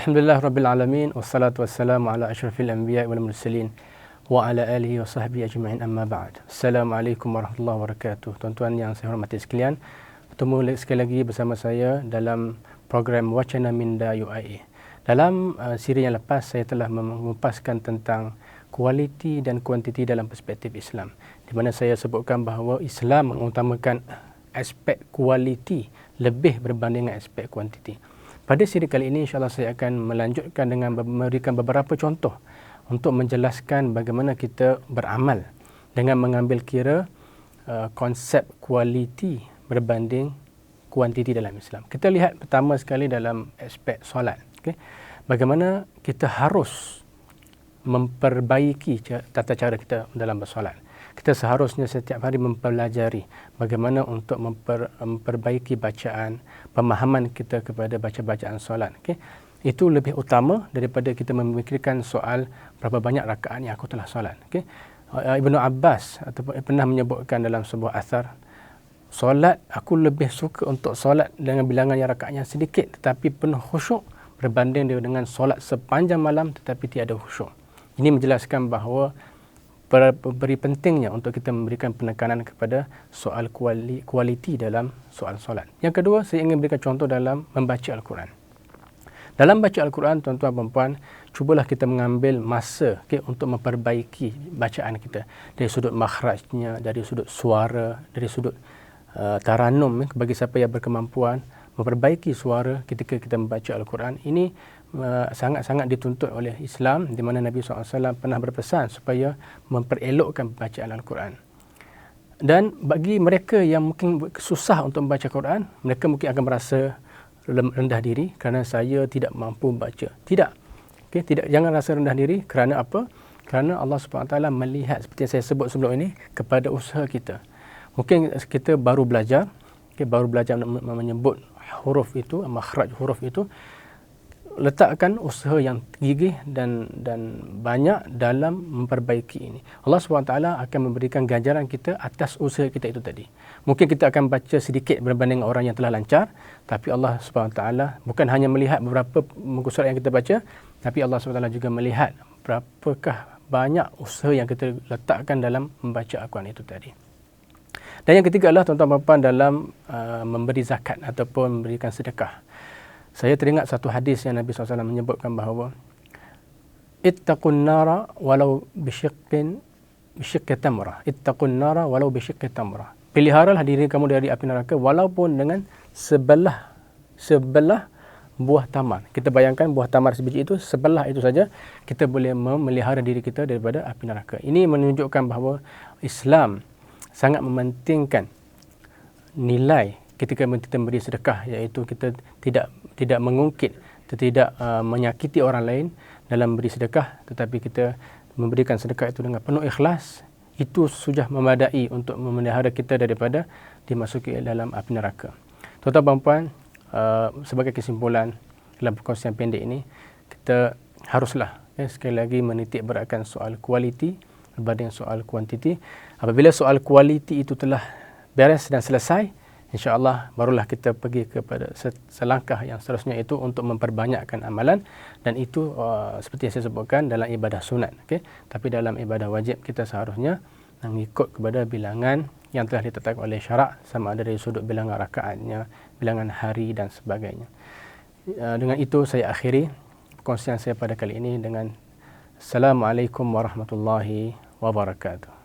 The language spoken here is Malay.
Alhamdulillah Rabbil Alamin Wassalatu wassalamu ala ashrafil anbiya wal mursalin Wa ala alihi wa sahbihi ajma'in amma ba'd. Assalamualaikum warahmatullahi wabarakatuh. Tuan-tuan yang saya hormati sekalian Bertemu sekali lagi bersama saya dalam program Wacana Minda UIA Dalam uh, siri yang lepas saya telah memupaskan tentang kualiti dan kuantiti dalam perspektif Islam. Di mana saya sebutkan bahawa Islam mengutamakan aspek kualiti lebih berbanding dengan aspek kuantiti. Pada siri kali ini insyaAllah saya akan melanjutkan dengan memberikan beberapa contoh untuk menjelaskan bagaimana kita beramal dengan mengambil kira uh, konsep kualiti berbanding kuantiti dalam Islam. Kita lihat pertama sekali dalam aspek solat. Okay? Bagaimana kita harus memperbaiki tata cara kita dalam bersolat kita seharusnya setiap hari mempelajari bagaimana untuk memper, memperbaiki bacaan, pemahaman kita kepada baca-bacaan solat. Okay? Itu lebih utama daripada kita memikirkan soal berapa banyak rakaat yang aku telah solat. Okay? Uh, Ibnu Abbas ataupun pernah menyebutkan dalam sebuah asar, solat aku lebih suka untuk solat dengan bilangan yang rakaatnya sedikit tetapi penuh khusyuk berbanding dengan solat sepanjang malam tetapi tiada khusyuk. Ini menjelaskan bahawa beri pentingnya untuk kita memberikan penekanan kepada soal kuali, kualiti dalam soal solat. Yang kedua, saya ingin berikan contoh dalam membaca Al-Quran. Dalam baca Al-Quran, tuan-tuan dan puan cubalah kita mengambil masa okay, untuk memperbaiki bacaan kita. Dari sudut makhrajnya, dari sudut suara, dari sudut uh, taranum, eh, bagi siapa yang berkemampuan, memperbaiki suara ketika kita membaca Al-Quran. Ini Uh, sangat-sangat dituntut oleh Islam di mana Nabi SAW pernah berpesan supaya memperelokkan bacaan Al-Quran. Dan bagi mereka yang mungkin susah untuk membaca Quran, mereka mungkin akan merasa rendah diri kerana saya tidak mampu membaca. Tidak. Okay, tidak jangan rasa rendah diri kerana apa? Kerana Allah SWT melihat seperti yang saya sebut sebelum ini kepada usaha kita. Mungkin kita baru belajar, okay, baru belajar menyebut huruf itu, makhraj huruf itu, letakkan usaha yang gigih dan dan banyak dalam memperbaiki ini. Allah SWT akan memberikan ganjaran kita atas usaha kita itu tadi. Mungkin kita akan baca sedikit berbanding orang yang telah lancar, tapi Allah SWT bukan hanya melihat beberapa muka surat yang kita baca, tapi Allah SWT juga melihat berapakah banyak usaha yang kita letakkan dalam membaca Al-Quran itu tadi. Dan yang ketiga adalah tuan-tuan dan puan dalam uh, memberi zakat ataupun memberikan sedekah. Saya teringat satu hadis yang Nabi SAW menyebutkan bahawa Ittaqun nara walau bisyiqqin bisyiqqi tamrah. Ittaqun nara walau bisyiqqi tamrah. Peliharalah diri kamu dari api neraka walaupun dengan sebelah sebelah buah tamar. Kita bayangkan buah tamar sebiji itu sebelah itu saja kita boleh memelihara diri kita daripada api neraka. Ini menunjukkan bahawa Islam sangat mementingkan nilai ketika kita memberi sedekah iaitu kita tidak tidak mengungkit tidak uh, menyakiti orang lain dalam memberi sedekah tetapi kita memberikan sedekah itu dengan penuh ikhlas itu sudah memadai untuk memelihara kita daripada dimasuki dalam api neraka. Tuan-tuan dan puan, uh, sebagai kesimpulan dalam perkongsian pendek ini, kita haruslah ya, sekali lagi menitik beratkan soal kualiti berbanding soal kuantiti. Apabila soal kualiti itu telah beres dan selesai, InsyaAllah barulah kita pergi kepada selangkah yang seterusnya itu untuk memperbanyakkan amalan dan itu uh, seperti yang saya sebutkan dalam ibadah sunat. Okay? Tapi dalam ibadah wajib kita seharusnya mengikut kepada bilangan yang telah ditetapkan oleh syarak sama ada dari sudut bilangan rakaatnya, bilangan hari dan sebagainya. Uh, dengan itu saya akhiri perkongsian saya pada kali ini dengan Assalamualaikum warahmatullahi wabarakatuh.